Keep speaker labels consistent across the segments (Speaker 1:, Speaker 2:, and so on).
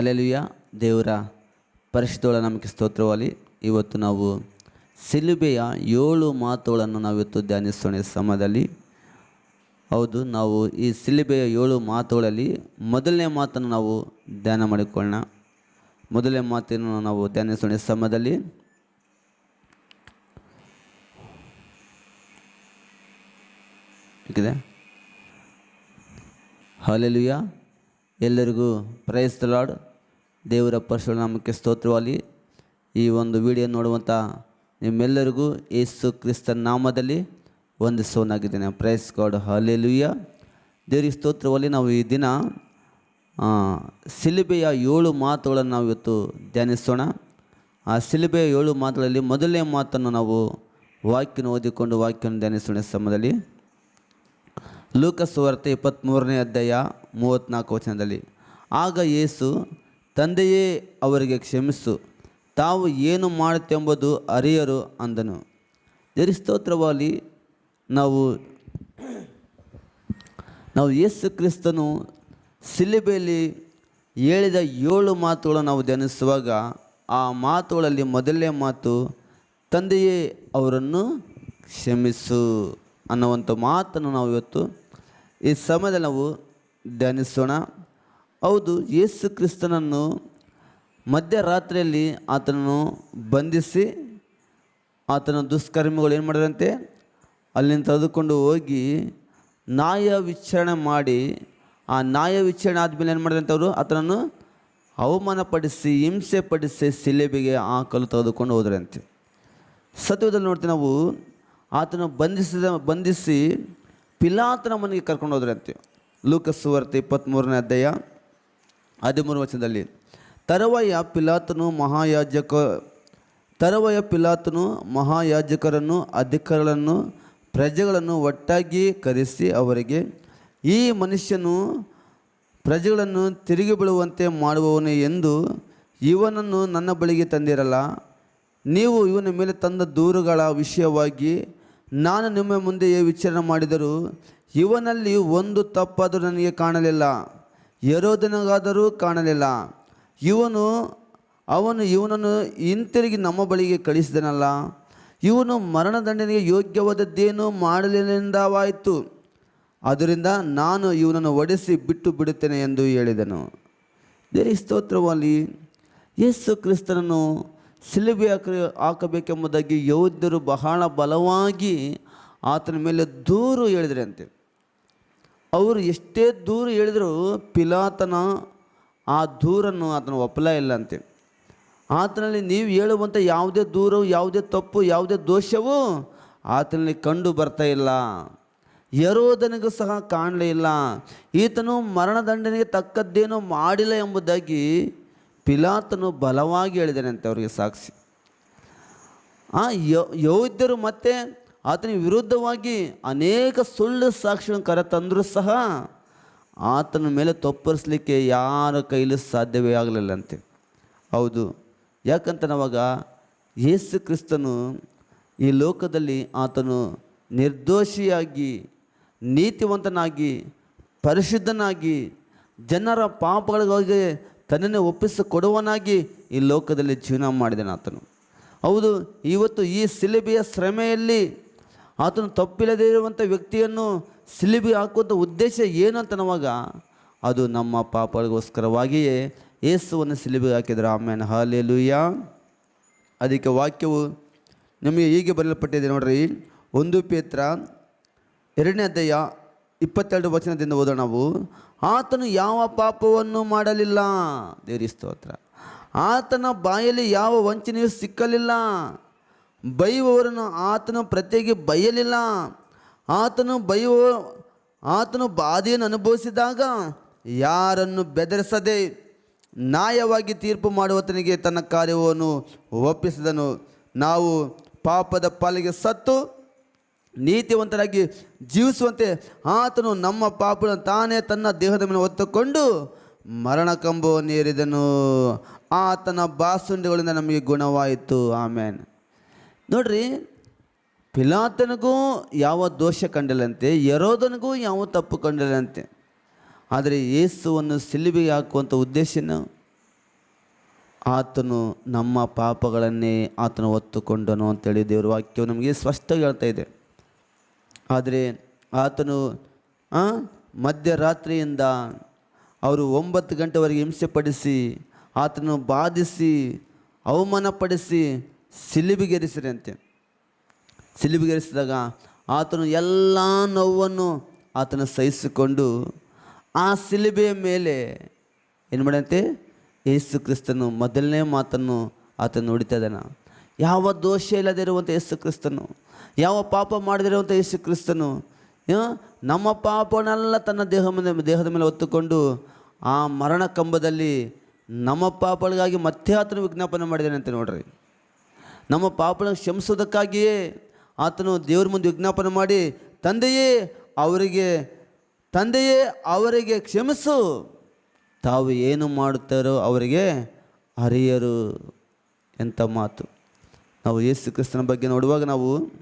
Speaker 1: Alleluia ದೇವರ ಪರಿಶುದ್ಧಗಳ ನಮಗೆ ಸ್ತೋತ್ರವಾಗಿ ಇವತ್ತು ನಾವು ಸಿಲುಬೆಯ ಏಳು ಮಾತುಗಳನ್ನು ನಾವಿವತ್ತು ಧ್ಯಾನಿಸೋಣ ಸಮಯದಲ್ಲಿ. ಹೌದು, ನಾವು ಈ ಸಿಲುಬೆಯ ಏಳು ಮಾತುಗಳಲ್ಲಿ ಮೊದಲನೇ ಮಾತನ್ನು ನಾವು ಧ್ಯಾನ ಮಾಡಿಕೊಳ್ಳೋಣ. ಮೊದಲನೇ ಮಾತನ್ನು ನಾವು ಧ್ಯಾನಿಸೋಣ ಸಮಯದಲ್ಲಿ. ಹೇಗಿದೆ. ಹಾಲೆಲುಯ್ಯ. ಎಲ್ಲರಿಗೂ ಪ್ರೈಸ್ ದೇವರ ಪರಶುರ ನಾಮಕ್ಕೆ ಸ್ತೋತ್ರವಾಗಿ ಈ ಒಂದು ವಿಡಿಯೋ ನೋಡುವಂಥ ನಿಮ್ಮೆಲ್ಲರಿಗೂ ಯೇಸು ಕ್ರಿಸ್ತನ ನಾಮದಲ್ಲಿ ವಂದಿಸೋನಾಗಿದ್ದೇನೆ. ಪ್ರೈಸ್ ಗಾಡ್ ಹಾಲೆಲುಯ್ಯ ದೇವರಿಗೆ ಸ್ತೋತ್ರವಾಗಿ ನಾವು ಈ ದಿನ ಸಿಲಿಬೆಯ ಏಳು ಮಾತುಗಳನ್ನು ನಾವು ಇವತ್ತು ಧ್ಯಾನಿಸೋಣ. ಆ ಸಿಲುಬೆಯ ಏಳು ಮಾತುಗಳಲ್ಲಿ ಮೊದಲನೇ ಮಾತನ್ನು ನಾವು ವಾಕ್ಯನ ಓದಿಕೊಂಡು ವಾಕ್ಯವನ್ನು ಧ್ಯಾನಿಸೋಣ ಸಮಯದಲ್ಲಿ. ಲೂಕಸ್ವಾರ್ತೆ ಇಪ್ಪತ್ತ್ಮೂರನೇ ಅಧ್ಯಾಯ ಮೂವತ್ತ್ನಾಲ್ಕು ವಚನದಲ್ಲಿ. ಆಗ ಯೇಸು ತಂದೆಯೇ ಅವರಿಗೆ ಕ್ಷಮಿಸು. ತಾವು ಏನು ಮಾಡುತ್ತೆಂಬುದು ಅರಿಯರು ಅಂದನು. ಜರಿಸ್ತೋತ್ರವಾಗಿ ಸ್ತೋತ್ರವಾಗಿ ನಾವು ನಾವು ಯೇಸು ಕ್ರಿಸ್ತನು ಸಿಲಿಬೆಯಲ್ಲಿ ಹೇಳಿದ ಏಳು ಮಾತುಗಳನ್ನು ನಾವು ಧ್ಯಾನಿಸುವಾಗ ಆ ಮಾತುಗಳಲ್ಲಿ ಮೊದಲನೇ ಮಾತು, ತಂದೆಯೇ ಅವರನ್ನು ಕ್ಷಮಿಸು ಅನ್ನುವಂಥ ಮಾತನ್ನು ನಾವು ಇವತ್ತು ಈ ಸಮಯದಲ್ಲಿ ನಾವು ಧ್ಯಾನಿಸೋಣ. ಹೌದು, ಯೇಸು ಕ್ರಿಸ್ತನನ್ನು ಮಧ್ಯರಾತ್ರಿಯಲ್ಲಿ ಆತನನ್ನು ಬಂಧಿಸಿ ಆತನ ದುಷ್ಕರ್ಮಿಗಳು ಏನು ಮಾಡಿದಂತೆ ಅಲ್ಲಿಂದ ತೆಗೆದುಕೊಂಡು ಹೋಗಿ ನ್ಯಾಯ ವಿಚಾರಣೆ ಮಾಡಿ, ಆ ನ್ಯಾಯ ವಿಚಾರಣೆ ಆದಮೇಲೆ ಏನು ಮಾಡಿದ್ರಂತೆ ಅವರು? ಆತನನ್ನು ಅವಮಾನಪಡಿಸಿ ಹಿಂಸೆ ಪಡಿಸಿ ಸಿಲೆಬಿಗೆ ಆ ತೆಗೆದುಕೊಂಡು ಹೋದ್ರಂತೆ. ಸತ್ಯದಲ್ಲಿ ನೋಡ್ತೀವಿ ನಾವು, ಆತನ ಬಂಧಿಸಿದ, ಬಂಧಿಸಿ ಪಿಲಾತನ ಮನೆಗೆ ಕರ್ಕೊಂಡು ಹೋದ್ರಂತೆ. ಲೂಕಸ್ ಸುವಾರ್ತೆ ಇಪ್ಪತ್ತ್ಮೂರನೇ ಅಧ್ಯಾಯ. ಹದಿಮೂರು ವಚನದಲ್ಲಿ, ತರುವಾಯ ಪಿಲಾತನು ಮಹಾಯಾಜಕ, ತರುವಾಯ ಪಿಲಾತನು ಮಹಾಯಾಜಕರನ್ನು, ಅಧಿಕಾರಿಗಳನ್ನು, ಪ್ರಜೆಗಳನ್ನು ಒಟ್ಟಾಗಿ ಕರೆಸಿ ಅವರಿಗೆ, ಈ ಮನುಷ್ಯನು ಪ್ರಜೆಗಳನ್ನು ತಿರುಗಿ ಬಿಡುವಂತೆ ಮಾಡುವವನು ಎಂದು ಇವನನ್ನು ನನ್ನ ಬಳಿಗೆ ತಂದಿರಲ್ಲ. ನೀವು ಇವನ ಮೇಲೆ ತಂದ ದೂರುಗಳ ವಿಷಯವಾಗಿ ನಾನು ನಿಮ್ಮ ಮುಂದೆಯೇ ವಿಚಾರಣೆ ಮಾಡಿದರೂ ಇವನಲ್ಲಿ ಒಂದು ತಪ್ಪಾದರೂ ನನಗೆ ಕಾಣಲಿಲ್ಲ. ಯರೋದನಿಗಾದರೂ ಕಾಣಲಿಲ್ಲ. ಇವನು, ಅವನು ಇವನನ್ನು ಹಿಂತಿರುಗಿ ನಮ್ಮ ಬಳಿಗೆ ಕಳಿಸಿದನಲ್ಲ. ಇವನು ಮರಣದಂಡನೆಗೆ ಯೋಗ್ಯವಾದದ್ದೇನು ಮಾಡಲಿಲ್ಲವಾಯಿತು ಅದರಿಂದ ನಾನು ಇವನನ್ನು ಒಡೆಸಿ ಬಿಟ್ಟು ಬಿಡುತ್ತೇನೆ ಎಂದು ಹೇಳಿದನು. ದೇರಿ ಸ್ತೋತ್ರವಾಗಿ ಯೇಸು ಕ್ರಿಸ್ತನನ್ನು ಸಿಲುಬೆ ಹಾಕ ಹಾಕಬೇಕೆಂಬುದಾಗಿ ಯೌದ್ಯರು ಬಹಳ ಬಲವಾಗಿ ಆತನ ಮೇಲೆ ದೂರು ಹೇಳಿದ್ರಂತೆ. ಅವರು ಎಷ್ಟೇ ದೂರ ಹೇಳಿದರೂ ಪಿಲಾತನ ಆ ದೂರನ್ನು ಆತನ ಒಪ್ಪಲ ಇಲ್ಲ ಅಂತೆ. ಆತನಲ್ಲಿ ನೀವು ಹೇಳುವಂಥ ಯಾವುದೇ ದೂರವು ಯಾವುದೇ ತಪ್ಪು, ಯಾವುದೇ ದೋಷವೂ ಆತನಲ್ಲಿ ಕಂಡು ಬರ್ತಾ ಇಲ್ಲ. ಎರೋದನಿಗೂ ಸಹ ಕಾಣಲೇ ಇಲ್ಲ. ಈತನು ಮರಣದಂಡನೆಗೆ ತಕ್ಕದ್ದೇನು ಮಾಡಿಲ್ಲ ಎಂಬುದಾಗಿ ಪಿಲಾತನು ಬಲವಾಗಿ ಹೇಳಿದ್ದಾನಂತೆ ಅವರಿಗೆ ಸಾಕ್ಷಿ. ಆ ಯೌದ್ಯರು ಮತ್ತೆ ಆತನ ವಿರುದ್ಧವಾಗಿ ಅನೇಕ ಸುಳ್ಳು ಸಾಕ್ಷಿಗಳನ್ನು ಕರೆತಂದರೂ ಸಹ ಆತನ ಮೇಲೆ ತಪ್ಪರಿಸಲಿಕ್ಕೆ ಯಾರ ಕೈಲೂ ಸಾಧ್ಯವೇ ಆಗಲಿಲ್ಲಂತೆ ಹೌದು. ಯಾಕಂತ ನಾವಾಗ ಯೇಸು ಕ್ರಿಸ್ತನು ಈ ಲೋಕದಲ್ಲಿ ಆತನು ನಿರ್ದೋಷಿಯಾಗಿ, ನೀತಿವಂತನಾಗಿ, ಪರಿಶುದ್ಧನಾಗಿ, ಜನರ ಪಾಪಗಳಿಗಾಗಿ ತನ್ನನ್ನೇ ಒಪ್ಪಿಸಿಕೊಡುವನಾಗಿ ಈ ಲೋಕದಲ್ಲಿ ಜೀವನ ಮಾಡಿದನು ಆತನು ಹೌದು. ಇವತ್ತು ಈ ಸಿಲಿಬೆಯ ಶ್ರಮೆಯಲ್ಲಿ ಆತನು ತಪ್ಪಿಲ್ಲದೇ ಇರುವಂಥ ವ್ಯಕ್ತಿಯನ್ನು ಸಿಲಿಬಿ ಹಾಕುವಂಥ ಉದ್ದೇಶ ಏನು ಅಂತ ಅದು ನಮ್ಮ ಪಾಪಗಳಿಗೋಸ್ಕರವಾಗಿಯೇ ಯೇಸುವನ್ನು ಸಿಲಿಬಿಗೆ ಹಾಕಿದರು. ಆಮೇಲೆ ಹಾಲೆಲುಯ್ಯ ಅದಕ್ಕೆ ವಾಕ್ಯವು ನಮಗೆ ಹೀಗೆ ಬರೆಯಲ್ಪಟ್ಟಿದೆ ನೋಡ್ರಿ. ಒಂದು ಪೇತ್ರ ಎರಡನೇ ಅಧ್ಯಾಯ ಇಪ್ಪತ್ತೆರಡು ವಚನದಿಂದ ಓದೋಣ ನಾವು. ಆತನು ಯಾವ ಪಾಪವನ್ನು ಮಾಡಲಿಲ್ಲ? ದೇವರಿ ಸ್ತೋತ್ರ. ಆತನ ಬಾಯಲ್ಲಿ ಯಾವ ವಂಚನೆಯೂ ಸಿಕ್ಕಲಿಲ್ಲ. ಬೈಯುವವರನ್ನು ಆತನು ಪ್ರತ್ಯೇಕ ಬೈಯಲಿಲ್ಲ. ಆತನು ಬೈಯುವ, ಆತನು ಬಾಧೆಯನ್ನು ಅನುಭವಿಸಿದಾಗ ಯಾರನ್ನು ಬೆದರಿಸದೆ ನ್ಯಾಯವಾಗಿ ತೀರ್ಪು ಮಾಡುವತನಿಗೆ ತನ್ನ ಕಾರ್ಯವನ್ನು ಒಪ್ಪಿಸಿದನು. ನಾವು ಪಾಪದ ಪಾಲಿಗೆ ಸತ್ತು ನೀತಿವಂತರಾಗಿ ಜೀವಿಸುವಂತೆ ಆತನು ನಮ್ಮ ಪಾಪಗಳನ್ನು ತಾನೇ ತನ್ನ ದೇಹದ ಮೇಲೆ ಹೊತ್ತುಕೊಂಡು ಮರಣ ಕಂಬವನ್ನು ಏರಿದನು. ಆತನ ಬಾಸುಂಡೆಗಳಿಂದ ನಮಗೆ ಗುಣವಾಯಿತು. ಆಮೇನ್. ನೋಡ್ರಿ, ಪಿಲಾತನಿಗೂ ಯಾವ ದೋಷ ಕಂಡಲಂತೆ ಯರೋದನಿಗೂ ಯಾವ ತಪ್ಪು ಕಂಡಲಂತೆ ಆದರೆ ಯೇಸುವನ್ನು ಸಿಲುಬೆಗೆ ಹಾಕುವಂಥ ಉದ್ದೇಶನ ಆತನು ನಮ್ಮ ಪಾಪಗಳನ್ನೇ ಆತನು ಒತ್ತುಕೊಂಡನು ಅಂತೇಳಿ ದೇವರ ವಾಕ್ಯವು ನಮಗೆ ಸ್ಪಷ್ಟವಾಗಿ ಹೇಳ್ತಾ ಇದೆ. ಆದರೆ ಆತನು ಮಧ್ಯರಾತ್ರಿಯಿಂದ ಅವರು ಒಂಬತ್ತು ಗಂಟೆವರೆಗೆ ಹಿಂಸೆಪಡಿಸಿ ಆತನು ಬಾಧಿಸಿ, ಅವಮಾನಪಡಿಸಿ ಸಿಲಿಬಿಗೆರಿಸಿರಂತೆ ಸಿಲಿಬಿಗೆರಿಸಿದಾಗ ಆತನು ಎಲ್ಲ ನೋವನ್ನು ಆತನ ಸಹಿಸಿಕೊಂಡು ಆ ಸಿಲಿಬೆಯ ಮೇಲೆ ಏನು ಮಾಡಂತೆ ಯೇಸು ಕ್ರಿಸ್ತನು ಮೊದಲನೇ ಮಾತನ್ನು ಆತನು ನುಡಿತಾ ಇದ್ದಾನ. ಯಾವ ದೋಷ ಇಲ್ಲದೆ ಇರುವಂಥ ಯೇಸು ಕ್ರಿಸ್ತನು, ಯಾವ ಪಾಪ ಮಾಡದಿರುವಂಥ ಯೇಸು ಕ್ರಿಸ್ತನು ನಮ್ಮ ಪಾಪನೆಲ್ಲ ತನ್ನ ದೇಹ ಮೇಲೆ, ದೇಹದ ಮೇಲೆ ಹೊತ್ತುಕೊಂಡು ಆ ಮರಣ ಕಂಬದಲ್ಲಿ ನಮ್ಮ ಪಾಪಗಳಿಗಾಗಿ ಮತ್ತೆ ಆತನು ವಿಜ್ಞಾಪನೆ ಮಾಡಿದ್ದಾನೆ ಅಂತ ನೋಡ್ರಿ. ನಮ್ಮ ಪಾಪಗಳನ್ನು ಕ್ಷಮಿಸೋದಕ್ಕಾಗಿಯೇ ಆತನು ದೇವ್ರ ಮುಂದೆ ವಿಜ್ಞಾಪನೆ ಮಾಡಿ, ತಂದೆಯೇ, ಅವರಿಗೆ ತಂದೆಯೇ, ಅವರಿಗೆ ಕ್ಷಮಿಸು. ತಾವು ಏನು ಮಾಡುತ್ತಾರೋ ಅವರಿಗೆ ಅರಿಯರು ಎಂಥ ಮಾತು. ನಾವು ಯೇಸು ಕ್ರಿಸ್ತನ ಬಗ್ಗೆ ನೋಡುವಾಗ ನಾವು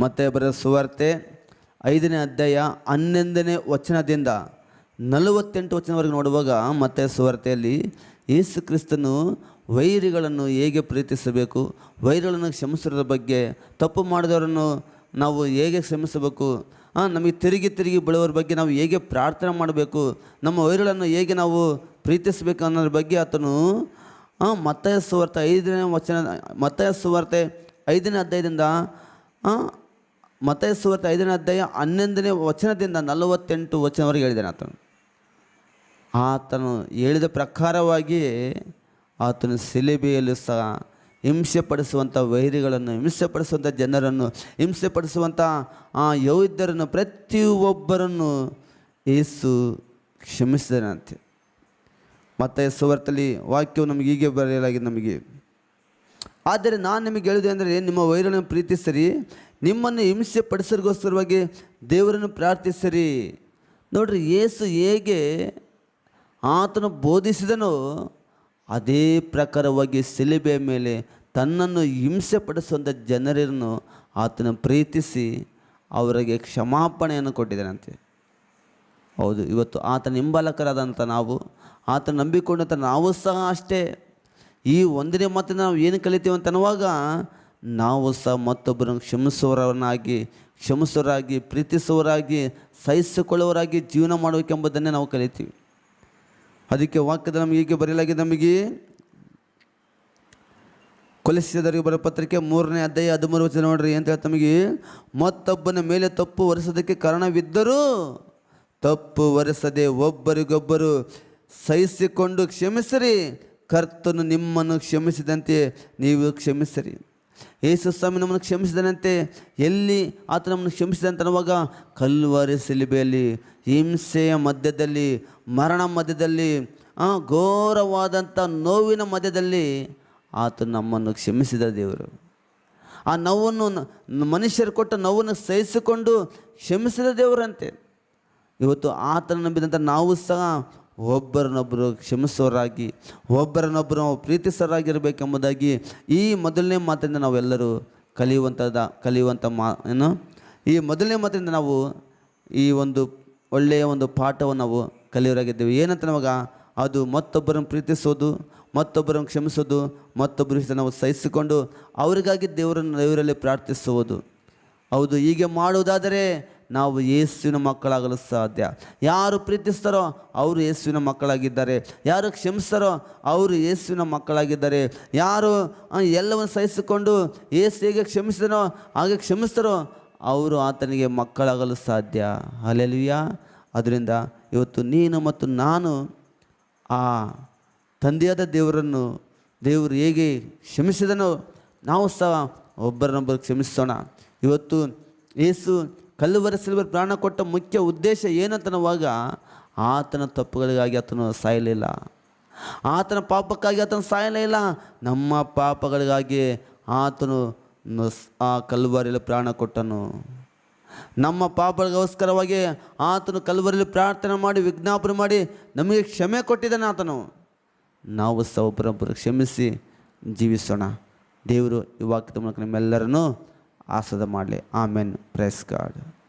Speaker 1: ಮತ್ತೆ ಬರೋ ಸುವಾರ್ತೆ ಐದನೇ ಅಧ್ಯಾಯ ಹನ್ನೊಂದನೇ ವಚನದಿಂದ ನಲವತ್ತೆಂಟು ವಚನವರೆಗೆ ನೋಡುವಾಗ ಮತ್ತೆ ಸುವಾರ್ತೆಯಲ್ಲಿ ಯೇಸು ಕ್ರಿಸ್ತನು ವೈರಿಗಳನ್ನು ಹೇಗೆ ಪ್ರೀತಿಸಬೇಕು? ವೈರಿಗಳನ್ನು ಕ್ಷಮಿಸೋದ್ರ ಬಗ್ಗೆ ತಪ್ಪು ಮಾಡಿದವರನ್ನು ನಾವು ಹೇಗೆ ಕ್ಷಮಿಸಬೇಕು? ನಮಗೆ ತಿರುಗಿ ತಿರುಗಿ ಬೀಳೋರ ಬಗ್ಗೆ ನಾವು ಹೇಗೆ ಪ್ರಾರ್ಥನೆ ಮಾಡಬೇಕು? ನಮ್ಮ ವೈರಿಗಳನ್ನು ಹೇಗೆ ನಾವು ಪ್ರೀತಿಸಬೇಕು ಅನ್ನೋದ್ರ ಬಗ್ಗೆ ಆತನು ಮತ್ತಾಯ ಸುವಾರ್ತೆ ಐದನೇ ವಚನ, ಮತ್ತಾಯ ಸುವಾರ್ತೆ ಐದನೇ ಅಧ್ಯಾಯದಿಂದ ಮತ್ತಾಯ ಸುವಾರ್ತೆ ಐದನೇ ಅಧ್ಯಾಯ ಹನ್ನೊಂದನೇ ವಚನದಿಂದ ನಲವತ್ತೆಂಟು ವಚನವರೆಗೆ ಹೇಳಿದ್ದಾನೆ ಆತನು. ಆತನು ಹೇಳಿದ ಪ್ರಕಾರವಾಗಿ ಆತನು ಸಿಲಿಬೆಯಲ್ಲೂ ಸಹ ಹಿಂಸೆ ಪಡಿಸುವಂಥ ವೈರಿಗಳನ್ನು ಹಿಂಸೆ ಪಡಿಸುವಂಥ ಜನರನ್ನು ಹಿಂಸೆ ಪಡಿಸುವಂಥ ಆ ಯೌದ್ಯರನ್ನು ಪ್ರತಿಯೊಬ್ಬರನ್ನು ಏಸು ಕ್ಷಮಿಸಿದನಂತೆ ಮತ್ತು ಸುವರ್ತಲ್ಲಿ ವಾಕ್ಯವು ನಮಗೆ ಹೀಗೆ ಬರೆಯಲಾಗಿದೆ ನಮಗೆ. ಆದರೆ ನಾನು ನಿಮಗೆ ಹೇಳಿದೆ ಅಂದರೆ ನಿಮ್ಮ ವೈರನ್ನು ಪ್ರೀತಿಸಿರಿ, ನಿಮ್ಮನ್ನು ಹಿಂಸೆ ಪಡಿಸೋರಿಗೋಸ್ಕರವಾಗಿ ದೇವರನ್ನು ಪ್ರಾರ್ಥಿಸಿರಿ. ನೋಡ್ರಿ ಯೇಸು ಹೇಗೆ ಆತನು ಬೋಧಿಸಿದನೋ ಅದೇ ಪ್ರಕಾರವಾಗಿ ಸಿಲಿಬೆ ಮೇಲೆ ತನ್ನನ್ನು ಹಿಂಸೆ ಪಡಿಸುವಂಥ ಜನರನ್ನು ಆತನ ಪ್ರೀತಿಸಿ ಅವರಿಗೆ ಕ್ಷಮಾಪಣೆಯನ್ನು ಕೊಟ್ಟಿದ್ದಾನಂತೆ. ಹೌದು, ಇವತ್ತು ಆತನ ಹಿಂಬಾಲಕರಾದಂಥ ನಾವು ಆತನ ನಂಬಿಕೊಂಡಂಥ ನಾವು ಸಹ ಅಷ್ಟೇ. ಈ ಒಂದನೇ ಮಾತಿನ ನಾವು ಏನು ಕಲಿತೀವಿ ಅಂತ ನಾವು ಸಹ ಮತ್ತೊಬ್ಬರನ್ನು ಕ್ಷಮಿಸುವವರನ್ನಾಗಿ ಕ್ಷಮಿಸುವರಾಗಿ ಪ್ರೀತಿಸುವರಾಗಿ ಸಹಿಸಿಕೊಳ್ಳುವರಾಗಿ ಜೀವನ ಮಾಡಬೇಕೆಂಬುದನ್ನೇ ನಾವು ಕಲಿತೀವಿ. ಅದಕ್ಕೆ ವಾಕ್ಯದ ನಮಗೆ ಹೀಗೆ ಬರೆಯಲಾಗಿದೆ, ನಮಗೆ ಕೊಲಿಸಿದವರಿಗೆ ಬರೋ ಪತ್ರಿಕೆ ಮೂರನೇ ಅಧ್ಯಾಯ ಹದಿಮೂರು ವಚನ ನೋಡ್ರಿ ಅಂತ ಹೇಳ್ತಾ ನಮಗೆ, ಮತ್ತೊಬ್ಬನ ಮೇಲೆ ತಪ್ಪು ಒರೆಸೋದಕ್ಕೆ ಕಾರಣವಿದ್ದರೂ ತಪ್ಪು ಒರೆಸದೆ ಒಬ್ಬರಿಗೊಬ್ಬರು ಸಹಿಸಿಕೊಂಡು ಕ್ಷಮಿಸಿರಿ. ಕರ್ತನು ನಿಮ್ಮನ್ನು ಕ್ಷಮಿಸಿದಂತೆ ನೀವು ಕ್ಷಮಿಸಿರಿ. ಯೇಸು ಸ್ವಾಮಿ ನಮ್ಮನ್ನು ಕ್ಷಮಿಸಿದನಂತೆ. ಎಲ್ಲಿ ಆತ ನಮ್ಮನ್ನು ಕ್ಷಮಿಸಿದಂತೆ ಅನ್ನುವಾಗ ಕಲ್ವರಿ ಸಿಲಿಬೆಯಲ್ಲಿ ಹಿಂಸೆಯ ಮಧ್ಯದಲ್ಲಿ ಮರಣ ಮಧ್ಯದಲ್ಲಿ ಆ, ಘೋರವಾದಂಥ ನೋವಿನ ಮಧ್ಯದಲ್ಲಿ ಆತ ನಮ್ಮನ್ನು ಕ್ಷಮಿಸಿದ ದೇವರು. ಆ ನೋವನ್ನು ಮನುಷ್ಯರು ಕೊಟ್ಟ ನೋವನ್ನು ಸಹಿಸಿಕೊಂಡು ಕ್ಷಮಿಸಿದ ದೇವರಂತೆ. ಇವತ್ತು ಆತನ ನಂಬಿದಂಥ ನಾವು ಸಹ ಒಬ್ಬರನ್ನೊಬ್ಬರು ಕ್ಷಮಿಸೋರಾಗಿ ಒಬ್ಬರನ್ನೊಬ್ಬರು ನಾವು ಪ್ರೀತಿಸೋರಾಗಿರಬೇಕೆಂಬುದಾಗಿ ಈ ಮೊದಲನೇ ಮಾತಿಂದ ನಾವೆಲ್ಲರೂ ಕಲಿಯುವಂಥದ, ಕಲಿಯುವಂಥ ಮಾ, ಏನು? ಈ ಮೊದಲನೇ ಮಾತಿಂದ ನಾವು ಈ ಒಂದು ಒಳ್ಳೆಯ ಒಂದು ಪಾಠವನ್ನು ನಾವು ಕಲಿಯೋರಾಗಿದ್ದೇವೆ. ಏನಂತ ನಮಗೆ? ಅದು ಮತ್ತೊಬ್ಬರನ್ನು ಪ್ರೀತಿಸೋದು, ಮತ್ತೊಬ್ಬರನ್ನು ಕ್ಷಮಿಸೋದು, ಮತ್ತೊಬ್ಬರ ನಾವು ಸಹಿಸಿಕೊಂಡು ಅವರಿಗಾಗಿ ದೇವರನ್ನು ದೇವರಲ್ಲಿ ಪ್ರಾರ್ಥಿಸುವುದು. ಹೌದು, ಹೀಗೆ ಮಾಡುವುದಾದರೆ ನಾವು ಯೇಸುವಿನ ಮಕ್ಕಳಾಗಲು ಸಾಧ್ಯ. ಯಾರು ಪ್ರೀತಿಸ್ತಾರೋ ಅವರು ಯೇಸುವಿನ ಮಕ್ಕಳಾಗಿದ್ದಾರೆ. ಯಾರು ಕ್ಷಮಿಸ್ತಾರೋ ಅವರು ಯೇಸುವಿನ ಮಕ್ಕಳಾಗಿದ್ದಾರೆ. ಯಾರು ಎಲ್ಲವನ್ನು ಸಹಿಸಿಕೊಂಡು ಯೇಸು ಹೇಗೆ ಕ್ಷಮಿಸಿದನೋ ಹಾಗೆ ಕ್ಷಮಿಸ್ತಾರೋ ಅವರು ಆತನಿಗೆ ಮಕ್ಕಳಾಗಲು ಸಾಧ್ಯ. ಅಲ್ಲೆಲ್ವಿಯ ಅದರಿಂದ ಇವತ್ತು ನೀನು ಮತ್ತು ನಾನು ಆ ತಂದೆಯಾದ ದೇವರನ್ನು ದೇವರು ಹೇಗೆ ಕ್ಷಮಿಸಿದನೋ ನಾವು ಸಹ ಒಬ್ಬರನ್ನೊಬ್ಬರು ಕ್ಷಮಿಸೋಣ. ಇವತ್ತು ಏಸು ಕಲ್ಲುವರ ಸಿಲ್ವರ್ ಪ್ರಾಣ ಕೊಟ್ಟ ಮುಖ್ಯ ಉದ್ದೇಶ ಏನಂತನವಾಗ ಆತನ ತಪ್ಪುಗಳಿಗಾಗಿ ಆತನು ಸಾಯಲಿಲ್ಲ. ಆತನ ಪಾಪಕ್ಕಾಗಿ ಆತನು ಸಾಯಲಿಲ್ಲ. ನಮ್ಮ ಪಾಪಗಳಿಗಾಗಿ ಆತನು ಆ ಕಲ್ವರಿಯಲ್ಲಿ ಪ್ರಾಣ ಕೊಟ್ಟನು. ನಮ್ಮ ಪಾಪಗಳಿಗೋಸ್ಕರವಾಗಿ ಆತನು ಕಲ್ವರಿಯಲ್ಲಿ ಪ್ರಾರ್ಥನೆ ಮಾಡಿ, ವಿಜ್ಞಾಪನೆ ಮಾಡಿ ನಮಗೆ ಕ್ಷಮೆ ಕೊಟ್ಟಿದ್ದಾನೆ ಆತನು. ನಾವು ಸಹ ಕ್ಷಮಿಸಿ ಜೀವಿಸೋಣ. ದೇವರು ಈ ವಾಕ್ಯದ ಮೂಲಕ ನಿಮ್ಮೆಲ್ಲರನ್ನೂ ಆಸದ ಮಾಡಲಿ. ಆಮೇನ್. Praise God.